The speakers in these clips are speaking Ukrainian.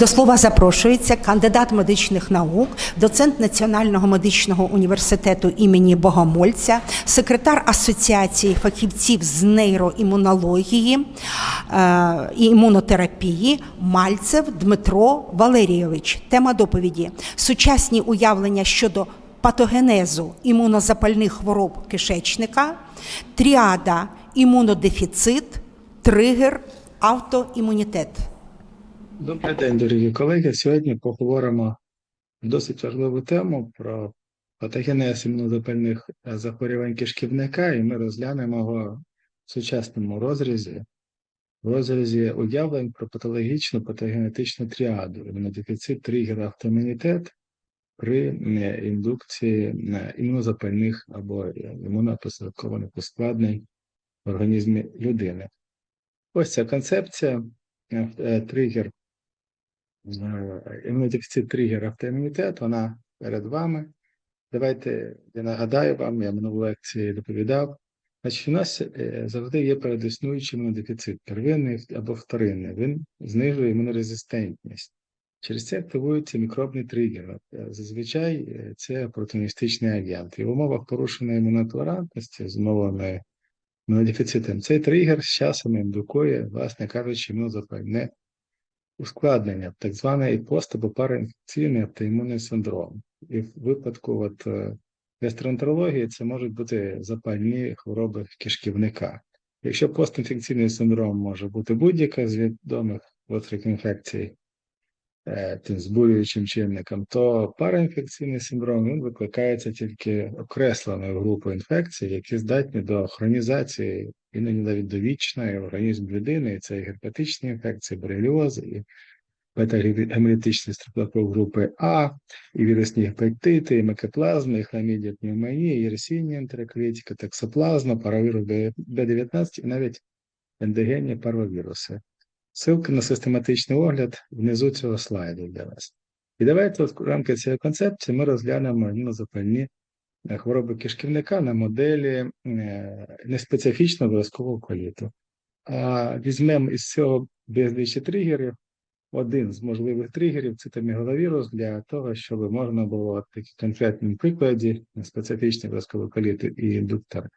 До слова запрошується кандидат медичних наук, доцент Національного медичного університету імені Богомольця, секретар Асоціації фахівців з нейроімунології е, і імунотерапії Мальцев Дмитро Валерійович. Тема доповіді: сучасні уявлення щодо патогенезу імунозапальних хвороб кишечника, тріада імунодефіцит, тригер, автоімунітет. Добрий день, дорогі колеги. Сьогодні поговоримо досить важливу тему про патогенез імунозапальних захворювань кишківника, і ми розглянемо його в сучасному розрізі, в розрізі уявлень про патологічну патогенетичну тріаду, імунодефіцит, тригер, автоімунітет при індукції імунозапальних або імунопосередкованих ускладнень в організмі людини. Ось ця концепція е, тригер імунодефіцит тригер автоімунітет, вона перед вами. Давайте я нагадаю вам, я минулу лекції доповідав. Значить, у нас е, завжди є передіснуючий імунодефіцит, первинний або вторинний. Він знижує імунорезистентність. Через це активується мікробний тригер. Е, Зазвичай е, це протимістичний агент. І в умовах порушеної імунотолерантності з умовами імунодефіцитом цей тригер з часом індукує, власне кажучи, імунозапальне ускладнення, так званий пост або параінфекційний автоімунний синдром. І в випадку от, е, гастроентерології це можуть бути запальні хвороби кишківника. Якщо постінфекційний синдром може бути будь-яка з відомих гострих інфекцій тим збурюючим чинником, то параінфекційний синдром він викликається тільки окресленою групою інфекцій, які здатні до хронізації іноді навіть довічної організм людини, і це і герпетичні інфекції, бореліоз, і бета-гемолітичні стрептокок групи А, і вірусні гепатити, і микоплазми, і хламідія пневмонії, і єрсінія ентероколітика, токсоплазма, паравірус Б19 і навіть ендогенні парвовіруси. Ссылка на систематичний огляд внизу цього слайду для вас. І давайте в рамках цієї концепції ми розглянемо імунозапальні е, хвороби кишківника на моделі е, неспецифічного виразкового коліту. А візьмемо із цього безлічі тригерів, один з можливих тригерів це томіголовірус для того, щоб можна було в такій конкретному прикладі специфічний виразковий коліт і індуктор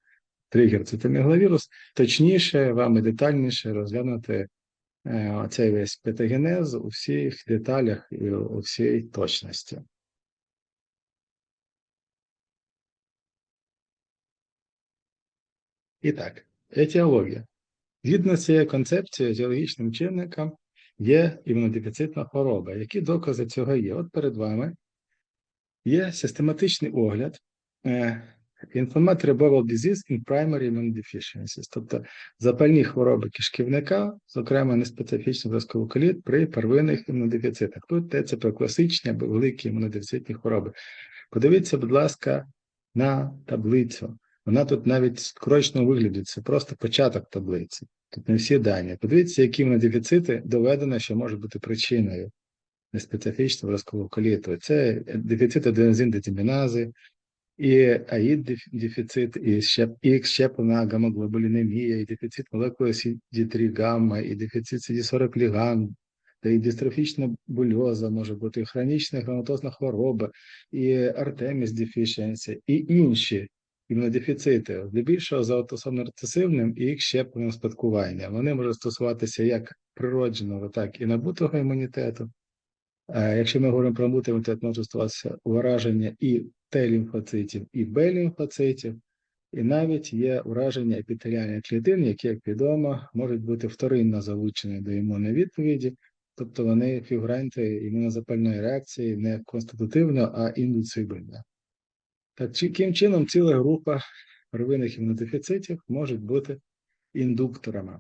тригер це томіголовірус, точніше вам і детальніше розглянути е, цей весь патогенез у всіх деталях і у всій точності. І так, етіологія. Згідно з цією концепцією, етіологічним чинником є імунодефіцитна хвороба. Які докази цього є? От перед вами є систематичний огляд е, Inflammatory bowel disease in primary immunodeficiencies, тобто запальні хвороби кишківника, зокрема неспецифічний вразковий коліт при первинних імунодефіцитах. Тут йдеться про класичні або великі імунодефіцитні хвороби. Подивіться, будь ласка, на таблицю. Вона тут навіть в скороченому вигляді, це просто початок таблиці. Тут не всі дані. Подивіться, які імунодефіцити доведено, що можуть бути причиною неспецифічного вразкового коліту. Це дефіцит аденозин-детамінази, і АІД-дефіцит, і щеп, і щеплена гамоглобулінемія, і дефіцит молекули CD3 гамма, і дефіцит CD40 ліган, та і дистрофічна бульоза може бути, і хронічна гранатозна хвороба, і артеміс дефішенсі, і інші імунодефіцити, здебільшого за аутосомно рецесивним і їх щепленим спадкування. Вони можуть стосуватися як природженого, так і набутого імунітету. Е, Якщо ми говоримо про набутий імунітет, може стосуватися ураження і Т-лімфоцитів, і Б-лімфоцитів, і навіть є ураження епітеліальних клітин, які, як відомо, можуть бути вторинно залучені до імунної відповіді, тобто вони фігуранти імунозапальної реакції не конститутивно, а індуцибельно. Так, яким чином ціла група первинних імунодефіцитів можуть бути індукторами,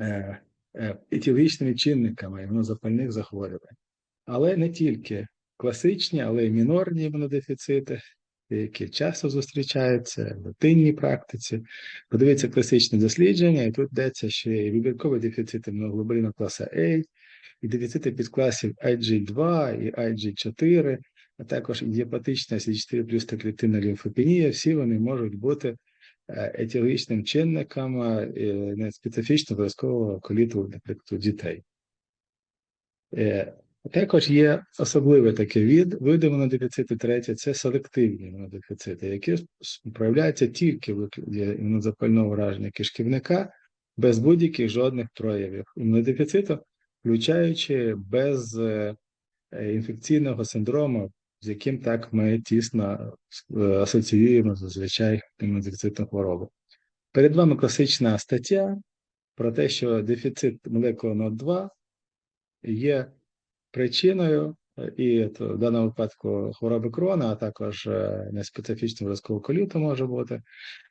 е, е, етіологічними чинниками імунозапальних захворювань. Але не тільки класичні, але й мінорні імунодефіцити, які часто зустрічаються в рутинній практиці. Подивіться класичне дослідження, і тут йдеться ще і вибірковий дефіцит імуноглобуліну класу А, і дефіцити підкласів IG2 і IG4, а також ідіопатична C4 плюс та клітинна лімфопенія, всі вони можуть бути е, етіологічним чинником е, неспецифічно обов'язкового коліту, наприклад, у дітей. Також є особливий такий від, види імунодефіциту третє, це селективні імунодефіцити, які проявляються тільки в імунозапального враження кишківника без будь-яких жодних проявів імунодефіциту, включаючи без е, інфекційного синдрому, з яким так ми тісно е, асоціюємо зазвичай імунодефіцитну хворобу. Перед вами класична стаття про те, що дефіцит молекули НОТ2 є причиною, і в даному випадку хвороби крона, а також е, неспецифічного виразкового коліту може бути.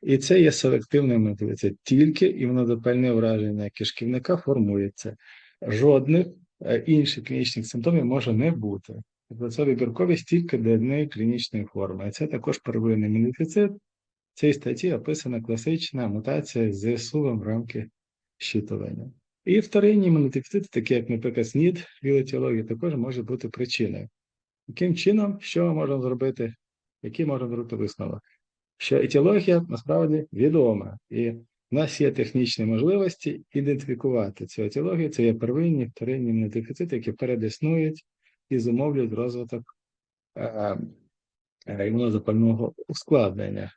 І це є селективним мотивацією. Тільки імунозапальне враження кишківника формується. Жодних е, інших клінічних симптомів може не бути. Тобто це вибірковість тільки до однієї клінічної форми. Це також первинний імунодефіцит. В цій статті описана класична мутація з ЗСУ в рамки щитування. І вторинні імунодефіцити, такі як, наприклад, СНІД, вілетіологія, також може бути причиною. Яким чином, що ми можемо зробити, який можемо зробити висновок? Що етіологія насправді відома, і в нас є технічні можливості ідентифікувати цю етіологію. Це є первинні, вторинні імунодефіцити, які передиснують і зумовлюють розвиток е, е, імунозапального ускладнення.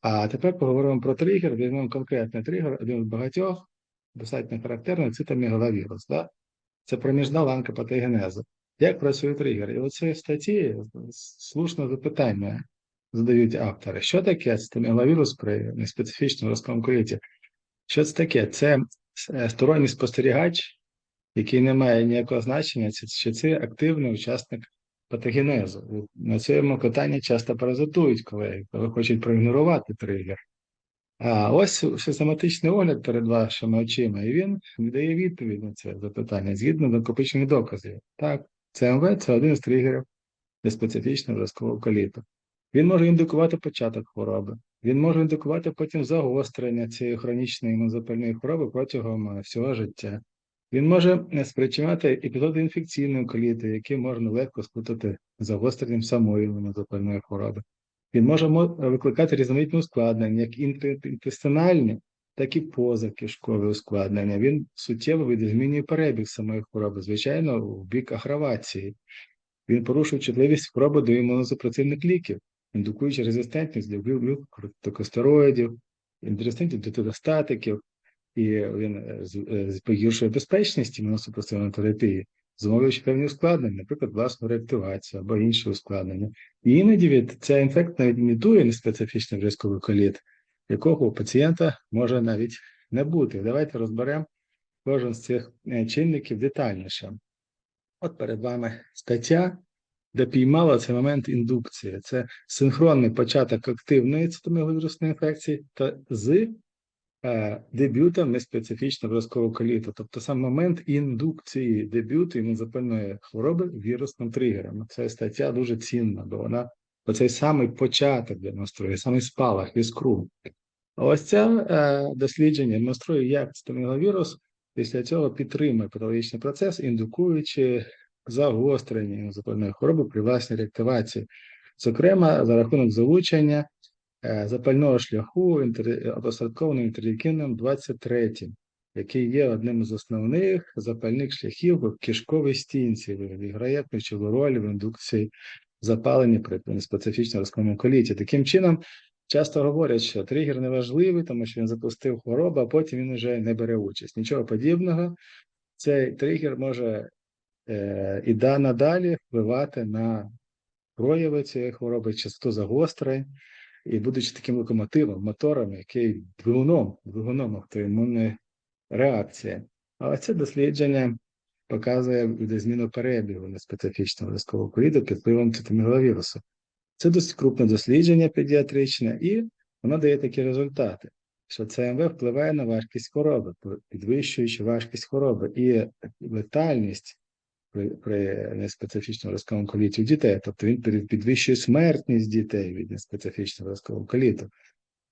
А тепер поговоримо про тригер. Візьмемо конкретний тригер, один з багатьох, достатньо характерний, це мегаловірус. Да? Це проміжна ланка патогенезу. Як працює тригер? І оце в статті слушне запитання задають автори. Що таке цитомегаловірус при неспецифічному розконкуріті? Що це таке? Це е, сторонній спостерігач, який не має ніякого значення, чи це активний учасник патогенезу. На цьому питанні часто паразитують колеги, коли хочуть проігнорувати тригер. А ось систематичний огляд перед вашими очима, і він дає відповідь на це запитання згідно накопичених доказів. Так, ЦМВ це один з тригерів неспецифічного виразкового коліту. Він може індикувати початок хвороби, він може індикувати потім загострення цієї хронічної імунозапальної хвороби протягом е, всього життя. Він може е, спричиняти епізоди інфекційної коліти, які можна легко сплутати загостренням самої імунозапальної хвороби. Він може викликати різноманітні ускладнення, як інтестинальні, так і позакишкові ускладнення. Він суттєво видозмінює перебіг самої хвороби, звичайно, в бік агравації. Він порушує чутливість хвороби до імунозапресивних ліків, індукуючи резистентність до глюкокортикостероїдів, резистентність до тетостатиків, і він е, е, погіршує безпечність імуносупресивної терапії, зумовлюючи певні ускладнення, наприклад, власну реактивацію або інші ускладнення. І іноді від ця інфект навіть імітує неспецифічний врізковий коліт, якого у пацієнта може навіть не бути. Давайте розберемо кожен з цих е, чинників детальніше. От перед вами стаття, де піймала цей момент індукції. Це синхронний початок активної цитомегаловірусної інфекції та з дебютом неспецифічного виразкового коліту, тобто сам момент індукції дебюту імунозапальної хвороби вірусним тригером. Ця стаття дуже цінна, бо вона оцей самий початок демонструє, самий спалах, іскру. Ось це е, дослідження демонструє, як цитомегаловірус після цього підтримує патологічний процес, індукуючи загострення імунозапальної хвороби при власній реактивації, зокрема за рахунок залучення е, запального шляху опосередкованим інтерлікіном 23, який є одним з основних запальних шляхів в кишковій стінці, і грає ключову роль в індукції запалення при неспецифічному розкольному коліті. Таким чином, часто говорять, що тригер не важливий, тому що він запустив хворобу, а потім він вже не бере участь. Нічого подібного. Цей тригер може е, і да надалі впливати на прояви цієї хвороби, частоту загострень, і будучи таким локомотивом, мотором, який двигуном, двигуном автоімунної реакції. Але це дослідження показує видозміну перебігу неспецифічного військового коліду під впливом цитомегаловірусу. Це досить крупне дослідження педіатричне, і воно дає такі результати, що ЦМВ впливає на важкість хвороби, підвищуючи важкість хвороби і летальність при, при неспецифічному розковому коліті у дітей. Тобто він підвищує смертність дітей від неспецифічного розкового коліту.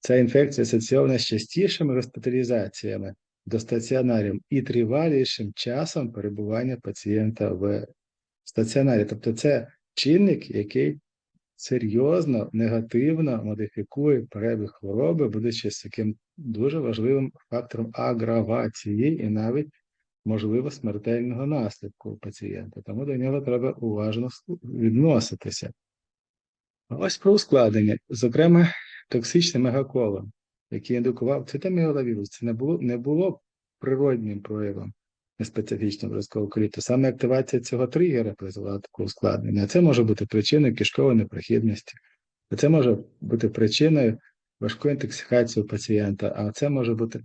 Ця інфекція асоційована з частішими госпіталізаціями до стаціонарів і тривалішим часом перебування пацієнта в стаціонарі. Тобто, це чинник, який серйозно негативно модифікує перебіг хвороби, будучи з таким дуже важливим фактором агравації і навіть можливо смертельного наслідку у пацієнта, тому до нього треба уважно відноситися. Ось про ускладнення, зокрема, токсичний мегаколон, який індукував цитомегаловірус, це не було, не було природнім проявом неспецифічного виразкового коліту. Саме активація цього тригера призвела до такого ускладнення. Це може бути причиною кишкової непрохідності, це може бути причиною важкої інтоксикації у пацієнта, а це може бути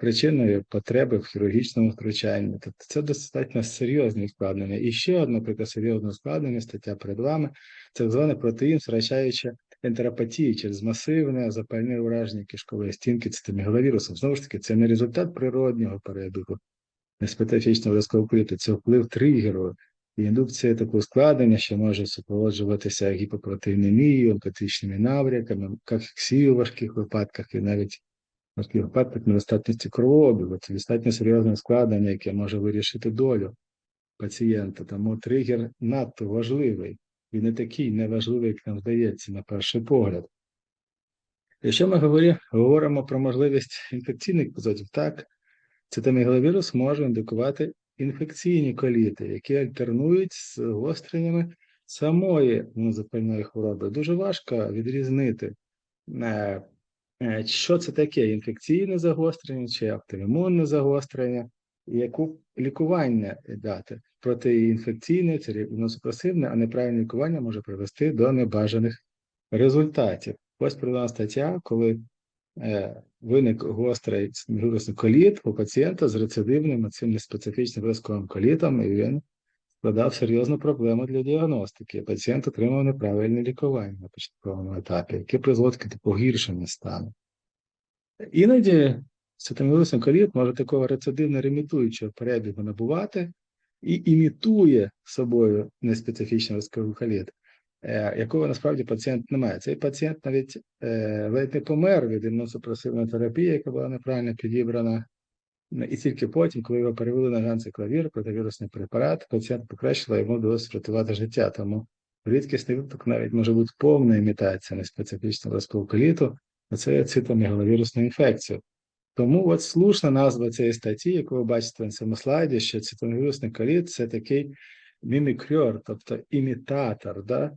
причиною потреби в хірургічному втручанні. Тобто це достатньо серйозні ускладнення. І ще одне наприклад, серйозне ускладнення, стаття перед вами, це так званий протеїн, втрачаючи ентеропатії через масивне запальне ураження кишкової стінки цитомегаловірусом. Знову ж таки, це не результат природнього перебігу неспецифічного виразкового коліту, це вплив тригеру. І індукція такого складення, що може супроводжуватися гіпопротеїнемією, онкотичними навряками, кахексією у важких випадках і навіть важких випадках недостатності кровообігу. Це достатньо серйозне складення, яке може вирішити долю пацієнта. Тому тригер надто важливий. Він не такий неважливий, як нам здається, на перший погляд. Якщо ми говоримо про можливість інфекційних епізодів, так, цитомегаловірус може індикувати інфекційні коліти, які альтернують з гостреннями самої запальної хвороби. Дуже важко відрізнити, е, що це таке інфекційне загострення чи автоімунне загострення, і яку лікування дати. Протиінфекційне, це імуносупресивне, а неправильне лікування може привести до небажаних результатів. Ось приведена стаття, коли е, виник гострий вірусний коліт у пацієнта з рецидивним цим неспецифічним виразковим колітом, і він складав серйозну проблему для діагностики. Пацієнт отримав неправильне лікування на початковому етапі, яке призводить до погіршення стану. Іноді цитомвірусний коліт може такого рецидивно-ремітуючого перебігу набувати і імітує собою неспецифічний виразковий е, якого насправді пацієнт не має. Цей пацієнт навіть е, ледь не помер від імуносупресивної терапії, яка була неправильно підібрана. І тільки потім, коли його перевели на ганциклавір, противірусний препарат, пацієнт покращила, йому вдалося врятувати життя. Тому рідкісний випадок навіть може бути повна імітація неспецифічного розпилколіту, а це цитомегаловірусна інфекція. Тому от слушна назва цієї статті, яку ви бачите на цьому слайді, що цитомегаловірусний коліт – це такий мімікрьор, тобто імітатор, да?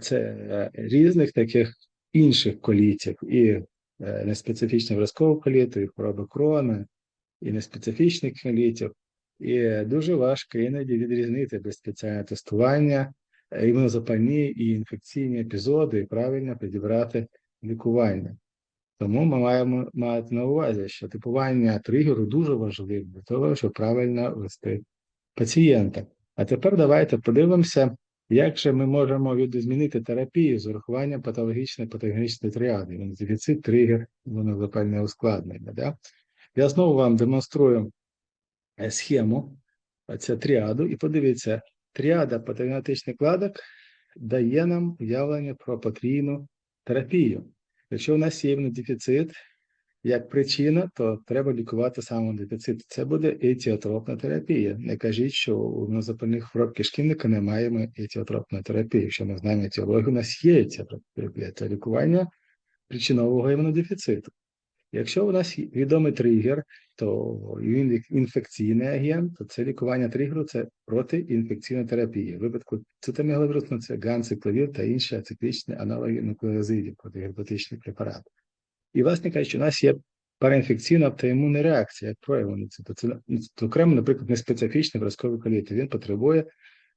це е, різних таких інших колітів, і е, неспецифічного виразкового коліту, і хвороби крона, і неспецифічних колітів. І дуже важко іноді відрізнити без спеціального тестування е, імунозапальні і інфекційні епізоди, і правильно підібрати лікування. Тому ми маємо мати на увазі, що типування тригеру дуже важливе для того, щоб правильно вести пацієнта. А тепер давайте подивимося, як же ми можемо відзмінити терапію з урахуванням патологічної патогенічної тріади, імунодефіцит, тригер, імунозапальне ускладнення. Да? Я знову вам демонструю е, схему, е, тріаду, і подивіться, тріада патогенетичних кладок дає нам уявлення про потрійну терапію. Якщо у нас є імунодефіцит, як причина, то треба лікувати саме дефіцит. Це буде етіотропна терапія. Не кажіть, що у запальних хвороб кишківника немає етіотропної терапії. Якщо ми знаємо етіологію, у нас є етіотропна терапія. Це лікування причинового імунодефіциту. Якщо у нас відомий тригер, то він інфекційний агент, то це лікування тригеру це протиінфекційна терапія. В випадку цитомегаловірусу це ганцикловір та інші ациклічні аналоги нуклеозидів, протигерпетичні препарати. І, власне кажучи, у нас є параінфекційна автоімунна реакція, як прояв це, окремо, наприклад, неспецифічний виразковий коліт. Він потребує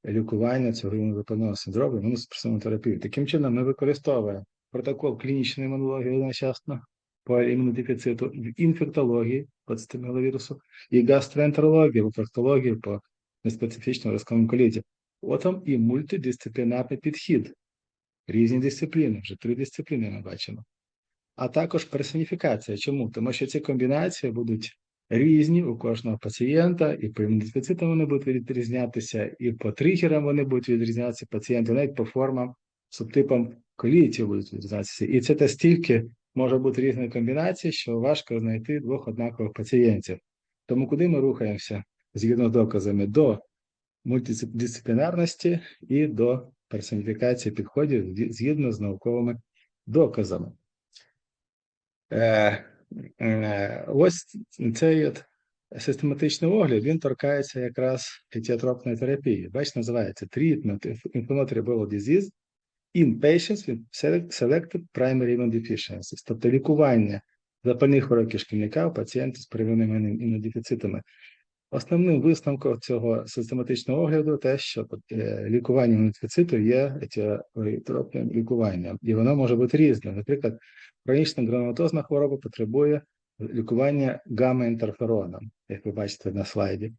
лікування цього імунозапального синдрому, імуносупресивну терапію. Таким чином, ми використовуємо протокол клінічної імунології одночасно по імунодефіциту, в інфектології по цитомегаловірусу і гастроентерології, або проктології по неспецифічному виразковому коліті. От вам і мультидисциплінарний підхід. Різні дисципліни, вже три дисципліни ми бачимо а також персоніфікація. Чому? Тому що ці комбінації будуть різні у кожного пацієнта, і по імунодефіцитам вони будуть відрізнятися, і по тригерам вони будуть відрізнятися пацієнти, навіть по формам, субтипам колітів будуть відрізнятися. І це стільки може бути різної комбінації, що важко знайти двох однакових пацієнтів. Тому куди ми рухаємося згідно з доказами до мультидисциплінарності і до персоніфікації підходів згідно з науковими доказами. Е, е, ось цей от систематичний огляд він торкається якраз етіотропної терапії. Бачите, називається of Inflammatory Bowel Disease in patients with selected primary immunodeficiencies, тобто лікування запальних хвороб кишківника у пацієнтів з первинними імунодефіцитами. Основним висновком цього систематичного огляду те, що е, лікування імунодефіциту є етіотропним лікуванням, і воно може бути різним. Наприклад, хронічна гранулатозна хвороба потребує лікування гамма-інтерфероном, як ви бачите на слайді.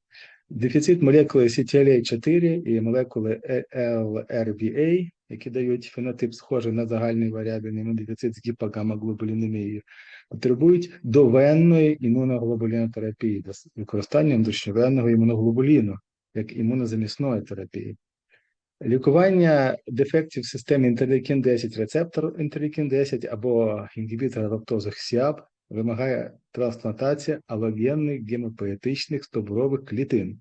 Дефіцит молекули CTLA4 і молекули LRBA, які дають фенотип схожий на загальний варіабельний імунодефіцит з гіпогамаглобулінемією, потребують довенної імуноглобулінотерапії з використанням внутрішньовенного імуноглобуліну як імунозамісної терапії. Лікування дефектів в системі інтерлейкін 10 рецептор інтерлейкін 10 або інгібітора лактозу ХСІАП вимагає трансплантація алогенних гемопоетичних стовбурових клітин.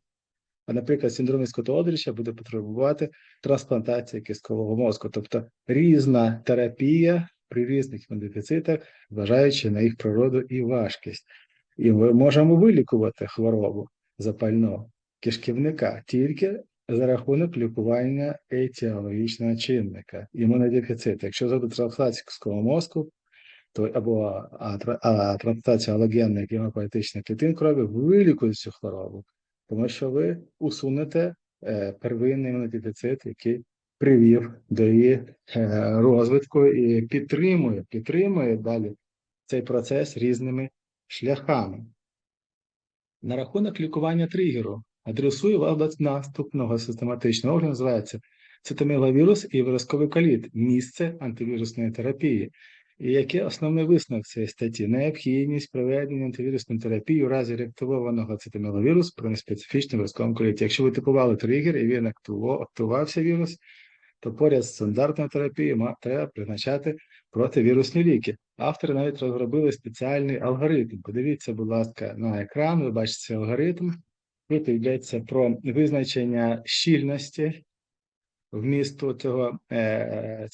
А, наприклад, синдром Скотта-Одріча буде потребувати трансплантації кісткового мозку, тобто різна терапія при різних імунодефіцитах, зважаючи на їх природу і важкість. І ми можемо вилікувати хворобу запального кишківника тільки за рахунок лікування етіологічного чинника, імунодефіциту. Якщо зробити трансплантацію кісткового мозку, то або трансплантація алогенних гемопоетичних клітин крові вилікує цю хворобу, тому що ви усунете е, первинний імунодефіцит, який привів до її е, розвитку і підтримує, підтримує далі цей процес різними шляхами. На рахунок лікування тригеру адресую вас до наступного систематичного огляду, називається цитомегаловірус і виразковий коліт, місце антивірусної терапії. І який основний висновок цієї статті? Необхідність проведення антивірусної терапії у разі реактивованого цитомегаловірусу при неспецифічному виразковому коліті. Якщо ви типували тригер і він активувався вірус, то поряд з стандартною терапією треба призначати противірусні ліки. Автори навіть розробили спеціальний алгоритм. Подивіться, будь ласка, на екран, ви бачите цей алгоритм. Тут йдеться про визначення щільності вмісту цього е,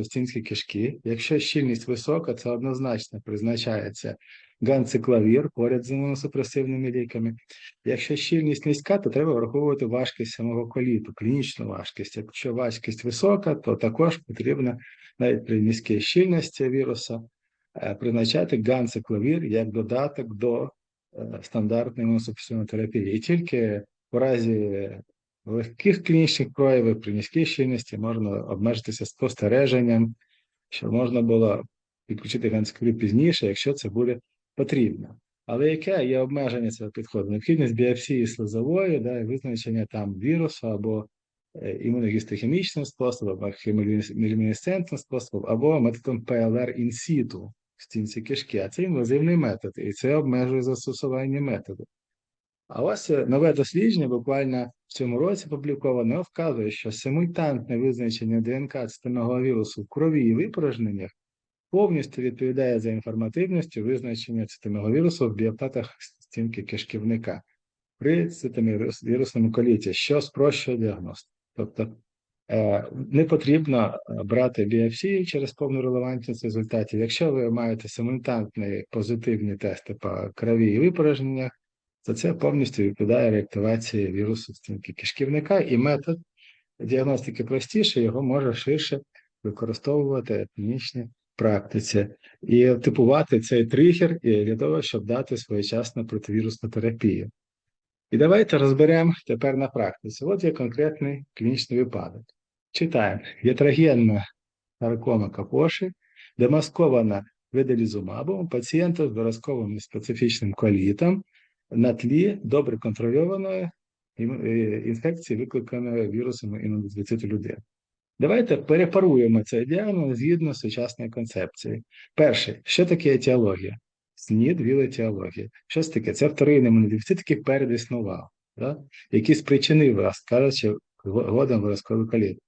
в стінській кишки. Якщо щільність висока, це однозначно призначається ганциклавір поряд з імуносупресивними ліками. Якщо щільність низька, то треба враховувати важкість самого коліту, клінічну важкість. Якщо важкість висока, то також потрібно навіть при низькій щільності віруса е, призначати ганциклавір як додаток до е, стандартної імуносупресивної терапії. І тільки в разі легких клінічних проявів при низькій щільності можна обмежитися спостереженням, що можна було підключити ганциклавір пізніше, якщо це буде потрібно. Але яке є обмеження цього підходу? Необхідність біопсії слизової, да, визначення там вірусу або е, імуногістохімічним способом, або хемолюмінесцентним способом, або методом ПЛР інсіту в стінці кишки. А це інвазивний метод, і це обмежує застосування методу. А ось нове дослідження, буквально в цьому році опубліковане, вказує, що симультантне визначення ДНК цитомегаловірусу вірусу в крові і випорожненнях повністю відповідає за інформативністю визначення цитомегаловірусу в біоптатах стінки кишківника при цитомевірусному коліті, що спрощує діагностику. Тобто е, не потрібно е, брати біопсії через повну релевантність результатів. Якщо ви маєте симультантні позитивні тести по крові і випорожненнях, то це повністю відповідає реактивації вірусу стінки кишківника, і метод діагностики простіше, його може ширше використовувати в клінічній практиці і типувати цей тригер для того, щоб дати своєчасну противірусну терапію. І давайте розберемо тепер на практиці. От є конкретний клінічний випадок. Читаємо: Єтрогенна саркома капоші, демаскована веделізумабом пацієнта з виразковим специфічним колітом на тлі добре контрольованої е, інфекції, викликаної вірусом імунодефіциту людини. Давайте перепаруємо цей діагноз згідно з сучасної концепції. Перше, що таке етіологія? СНІД віл етіологія. Що це таке? Це вторинний імунодефіцит, який передіснував, да? який спричинив вас, кажучи, годом виразковий коліт.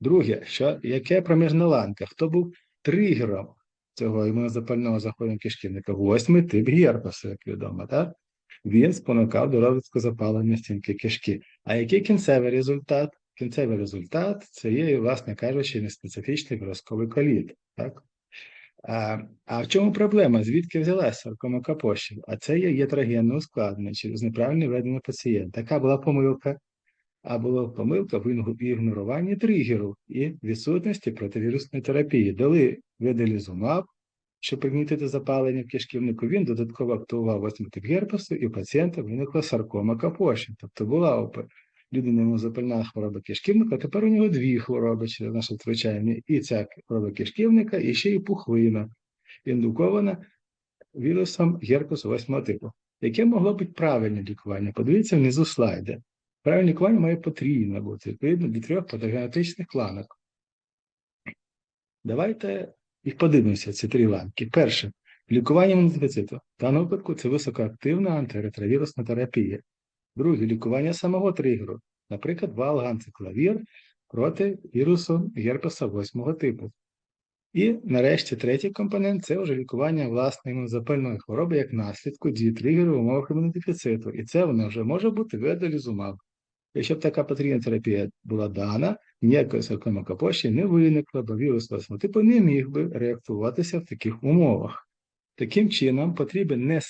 Друге, що, яке проміжна ланка? Хто був тригером цього імунозапального захворювання кишківника? Восьмий тип герпесу, як відомо, так? Він спонукав до розвитку запалення стінки кишки. А який кінцевий результат? Кінцевий результат це є, власне кажучи, неспецифічний виразковий коліт. Так? А, а в чому проблема? Звідки взялася Капоші? А це є ятрогенне ускладнення через неправильне ведення пацієнта. Така була помилка. А була помилка в ігноруванні тригеру і відсутності противірусної терапії. Дали веделізумаб, щоб примітити запалення в кишківнику, він додатково активував восьмий тип герпесу, і у пацієнта виникла саркома Капоші. Тобто була у п- людини запальна хвороба кишківника, тепер у нього дві хвороби через наше втручання. І ця хвороба кишківника, і ще й пухлина, індукована вірусом герпесу восьмого типу. Яке могло бути правильне лікування? Подивіться внизу слайди. Правильне лікування має потрійне бути, відповідно до трьох патогенетичних ланок. Давайте їх подивимося, ці три ланки. Перше, лікування імунодефіциту. В даному випадку це високоактивна антиретровірусна терапія. Друге, лікування самого тригеру, наприклад, валганциклавір проти вірусу герпеса восьмого типу. І нарешті третій компонент це вже лікування власної імунозапальної хвороби як наслідку дії тригеру в умовах імунодефіциту. І це воно вже може бути ведолізумаб. Якщо б така потрібна терапія була дана, ніякої саркома Капоші не виникло, бо вірус восьмого типу не міг би реактуватися в таких умовах. Таким чином, потрібен не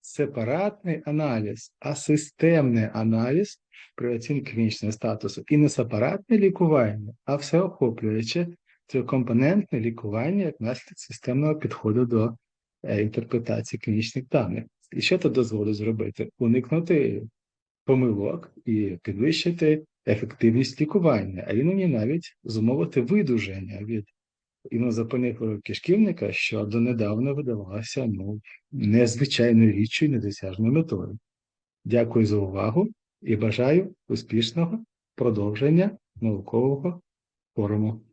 сепаратний аналіз, а системний аналіз при оцінці клінічного статусу. І не сепаратне лікування, а всеохоплююче трикомпонентне лікування як наслідок системного підходу до е, інтерпретації клінічних даних. І що це дозволить зробити? Уникнути помилок і підвищити ефективність лікування, а іноді навіть зумовити видуження від інозапальних хвороб кишківника, що донедавна видавалося ну, незвичайною річчю і недосяжною метою. Дякую за увагу і бажаю успішного продовження наукового форуму.